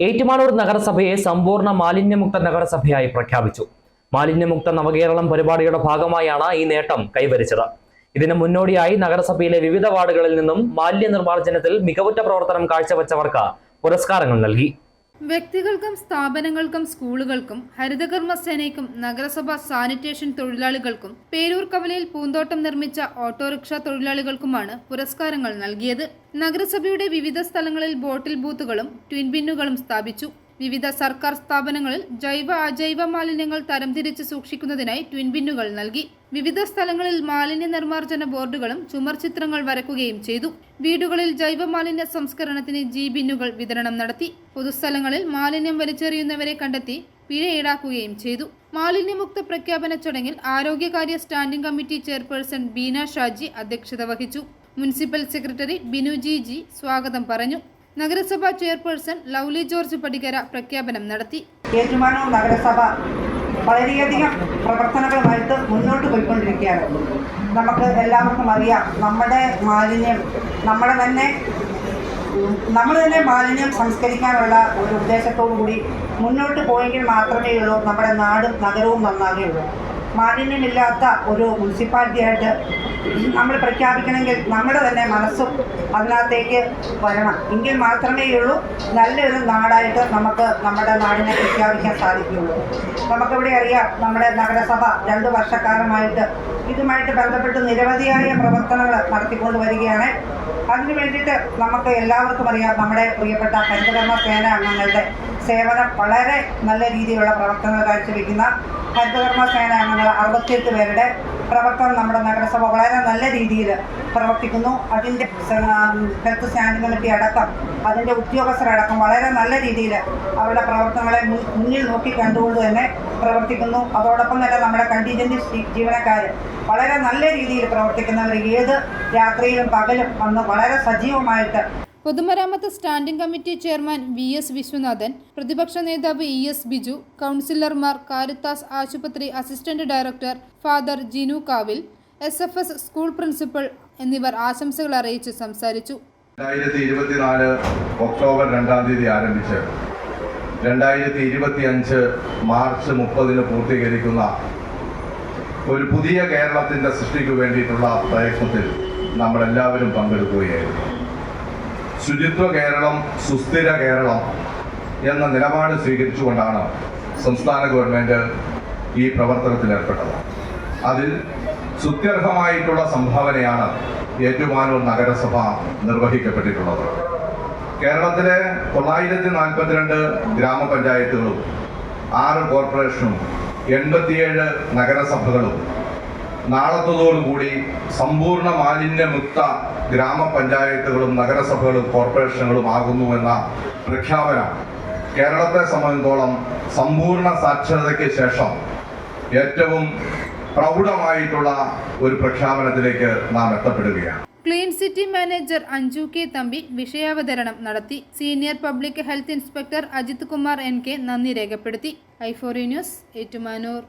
ഏറ്റുമാനൂർ നഗരസഭയെ സമ്പൂർണ മാലിന്യമുക്ത നഗരസഭയായി പ്രഖ്യാപിച്ചു. മാലിന്യമുക്ത നവകേരളം പരിപാടിയുടെ ഭാഗമായാണ് ഈ നേട്ടം കൈവരിച്ചത്. ഇതിന് മുന്നോടിയായി നഗരസഭയിലെ വിവിധ വാർഡുകളിൽ നിന്നും മാലിന്യ നിർമ്മാർജനത്തിൽ മികവുറ്റ പ്രവർത്തനം കാഴ്ചവെച്ചവർക്ക് പുരസ്കാരങ്ങൾ നൽകി. വ്യക്തികൾക്കും സ്ഥാപനങ്ങൾക്കും സ്കൂളുകൾക്കും ഹരിതകർമ്മസേനയ്ക്കും നഗരസഭ സാനിറ്റേഷൻ തൊഴിലാളികൾക്കും പേരൂർ കവലയിൽ പൂന്തോട്ടം നിർമ്മിച്ച ഓട്ടോറിക്ഷ തൊഴിലാളികൾക്കുമാണ് പുരസ്കാരങ്ങൾ നൽകിയത്. നഗരസഭയുടെ വിവിധ സ്ഥലങ്ങളിൽ ബോട്ടിൽ ബൂത്തുകളും ട്വിൻ ബിന്നുകളും സ്ഥാപിച്ചു. വിവിധ സർക്കാർ സ്ഥാപനങ്ങളിൽ ജൈവ അജൈവ മാലിന്യങ്ങൾ തരംതിരിച്ച് സൂക്ഷിക്കുന്നതിനായി ട്വിൻ ബിന്നുകൾ നൽകി. വിവിധ സ്ഥലങ്ങളിൽ മാലിന്യ നിർമ്മാർജന ബോർഡുകളും ചുമർ ചിത്രങ്ങൾ വരക്കുകയും ചെയ്തു. വീടുകളിൽ ജൈവ മാലിന്യ സംസ്കരണത്തിന് ജി ബിന്നുകൾ വിതരണം നടത്തി. പൊതുസ്ഥലങ്ങളിൽ മാലിന്യം വലിച്ചെറിയുന്നവരെ കണ്ടെത്തി പിഴ ഈടാക്കുകയും ചെയ്തു. മാലിന്യമുക്ത പ്രഖ്യാപന ചടങ്ങിൽ ആരോഗ്യകാര്യ standing committee chairperson Beena Shaji അധ്യക്ഷത വഹിച്ചു. മുനിസിപ്പൽ സെക്രട്ടറി ബിനു ജി സ്വാഗതം പറഞ്ഞു. നഗരസഭാ ചെയർപേഴ്സൺ ലൗലി ജോർജ് പടികര പ്രഖ്യാപനം നടത്തി. ഏറ്റുമാനൂർ നഗരസഭ വളരെയധികം പ്രവർത്തനങ്ങളുമായിട്ട് മുന്നോട്ട് പോയിക്കൊണ്ടിരിക്കുകയാണ്. നമുക്ക് എല്ലാവർക്കും അറിയാം നമ്മുടെ മാലിന്യം നമ്മുടെ തന്നെ നമ്മൾ തന്നെ മാലിന്യം സംസ്കരിക്കാനുള്ള ഒരു ഉദ്ദേശത്തോടു കൂടി മുന്നോട്ട് പോയെങ്കിൽ മാത്രമേ ഉള്ളൂ നമ്മുടെ നാടും നഗരവും നന്നാകുകയുള്ളൂ മാലിന്യമില്ലാത്ത ഒരു മുനിസിപ്പാലിറ്റിയായിട്ട് നമ്മൾ പ്രഖ്യാപിക്കണമെങ്കിൽ നമ്മുടെ തന്നെ മനസ്സും അതിനകത്തേക്ക് വരണം. എങ്കിൽ മാത്രമേ ഉള്ളൂ നല്ലൊരു നാടായിട്ട് നമുക്ക് നമ്മുടെ നാടിനെ പ്രഖ്യാപിക്കാൻ സാധിക്കുകയുള്ളൂ. നമുക്കിവിടെ അറിയാം നമ്മുടെ നഗരസഭ രണ്ട് വർഷക്കാലമായിട്ട് ഇതുമായിട്ട് ബന്ധപ്പെട്ട് നിരവധിയായ പ്രവർത്തനങ്ങൾ നടത്തിക്കൊണ്ട് വരികയാണ്. അതിനു വേണ്ടിയിട്ട് നമുക്ക് എല്ലാവർക്കും അറിയാം നമ്മുടെ പ്രിയപ്പെട്ട ഹരിതകർമ്മ സേന അംഗങ്ങളുടെ സേവനം വളരെ നല്ല രീതിയിലുള്ള പ്രവർത്തനങ്ങൾ കാഴ്ചവെക്കുന്ന ഹരിതകർമ്മ സേന അറുപത്തിയെട്ട് പേരുടെ പ്രവർത്തനം നമ്മുടെ നഗരസഭ വളരെ നല്ല രീതിയിൽ പ്രവർത്തിക്കുന്നു. അതിന്റെ ഹെൽത്ത് സ്റ്റാൻഡ് കമ്മിറ്റി അടക്കം അതിന്റെ ഉദ്യോഗസ്ഥരടക്കം വളരെ നല്ല രീതിയിൽ അവരുടെ പ്രവർത്തനങ്ങളെ മുന്നിൽ നോക്കി കണ്ടുകൊണ്ട് തന്നെ പ്രവർത്തിക്കുന്നു. അതോടൊപ്പം തന്നെ നമ്മുടെ കണ്ടിജന്റ് ജീവനക്കാർ വളരെ നല്ല രീതിയിൽ പ്രവർത്തിക്കുന്നവർ ഏത് രാത്രിയിലും പകലും വന്ന് വളരെ സജീവമായിട്ട് പൊതുമരാമത്ത് standing committee chairman V S Viswanathan പ്രതിപക്ഷ നേതാവ് ഇ എസ് ബിജു കൗൺസിലർമാർ കാരിത്താസ് ആശുപത്രി assistant director Father Jinu Kavil S F S school principal എന്നിവർ ആശംസകൾ അറിയിച്ച് സംസാരിച്ചു. രണ്ടായിരത്തി ഇരുപത്തിനാല് ഒക്ടോബർ രണ്ടാം തീയതി ആരംഭിച്ച് രണ്ടായിരത്തി ഇരുപത്തി അഞ്ച് മാർച്ച് മുപ്പതിന് പൂർത്തീകരിക്കുന്ന ഒരു പുതിയ കേരളത്തിന്റെ സൃഷ്ടിക്ക് വേണ്ടിയിട്ടുള്ള പ്രയത്നത്തിൽ നമ്മളെല്ലാവരും പങ്കെടുക്കുകയായിരുന്നു. ശുചിത്വ കേരളം സുസ്ഥിര കേരളം എന്ന നിലപാട് സ്വീകരിച്ചുകൊണ്ടാണ് സംസ്ഥാന ഗവൺമെന്റ് ഈ പ്രവർത്തനത്തിൽ ഏർപ്പെട്ടത്. അതിൽ സുത്യർഹമായിട്ടുള്ള സംഭാവനയാണ് ഏറ്റുമാനൂർ നഗരസഭ നിർവഹിക്കപ്പെട്ടിട്ടുള്ളത്. കേരളത്തിലെ തൊള്ളായിരത്തി നാൽപ്പത്തിരണ്ട് ഗ്രാമപഞ്ചായത്തുകളും ആറ് കോർപ്പറേഷനും എൺപത്തിയേഴ് നഗരസഭകളും നാളത്തതോടുകൂടി സമ്പൂർണ മാലിന്യമുക്ത ഗ്രാമപഞ്ചായത്തുകളും നഗരസഭകളും കോർപ്പറേഷനുകളും ആകുന്നുവെന്ന പ്രഖ്യാപനം കേരളത്തെ സംബന്ധിച്ചോളം സമ്പൂർണ സാക്ഷരതയ്ക്ക് ശേഷം ഏറ്റവും പ്രൗഢമായിട്ടുള്ള ഒരു പ്രഖ്യാപനത്തിലേക്ക് നാം എത്തപ്പെടുകയാണ്. Clean city manager Anju K Thampi വിഷയാവതരണം നടത്തി. Senior public health inspector Ajith Kumar N K നന്ദി രേഖപ്പെടുത്തി. ഐഫോറി ന്യൂസ് ഏറ്റുമാനൂർ.